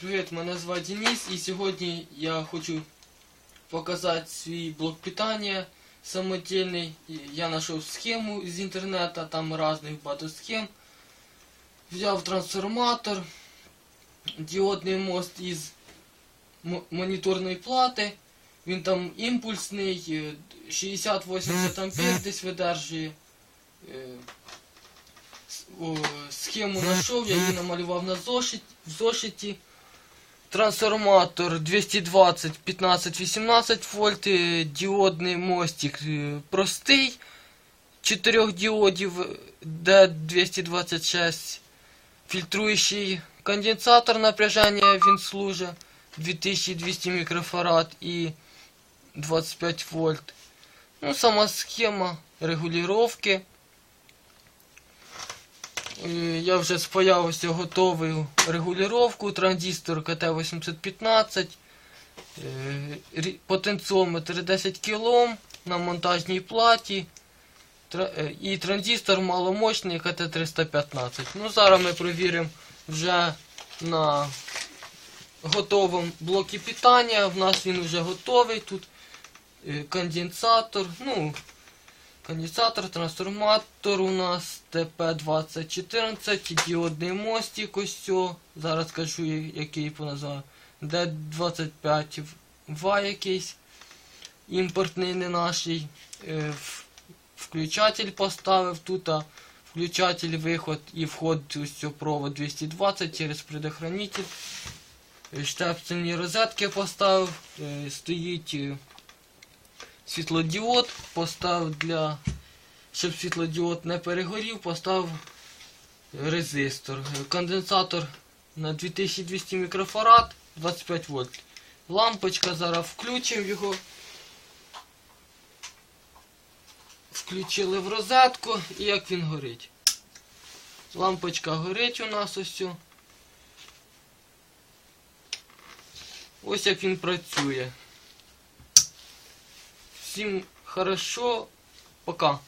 Привіт, мене звати Денис і сьогодні я хочу показати свій блок питання самодільний. Я знайшов схему з інтернету, там різних багато схем. Взяв трансформатор, діодний мост із моніторної плати. Він там імпульсний, е, 60-80 ампер десь видержує. Е, Схему знайшов, я її намалював на зошиті. Трансформатор 220 15 18 вольт, е, діодний мостик простий. 4 діодів D226. Фільтруючий конденсатор напряження він служить 2200 мікрофарад і 25 вольт. Ну, сама схема регулювання. Я вже спаяв готову регулювання, транзистор КТ-815, е, потенціометр 10 кОм на монтажній платі е, і транзистор маломощний КТ-315. Ну, зараз ми провіримо вже на готовому блокі питання. В нас він вже готовий. Тут е, конденсатор. Ну, Конденсатор, трансформатор у нас ТП-2014, діодний мостик ось цього. Зараз скажу, який по названню. Д25 В якийсь. Імпортний не наший. Е, Включатель поставив тут. Включатель, виход і вход ось цього провод 220 через предохранитель. Е, Штепсельні розетки поставив. Е, Стоїть. Світлодіод поставив для. Щоб світлодіод не перегорів, поставив резистор. Конденсатор на 2200 мікрофарад 25 вольт. Лампочка, зараз включимо його. Включили в розетку і як він горить. Лампочка горить у нас ось. Ось як він працює. Всім хорошо. Пока.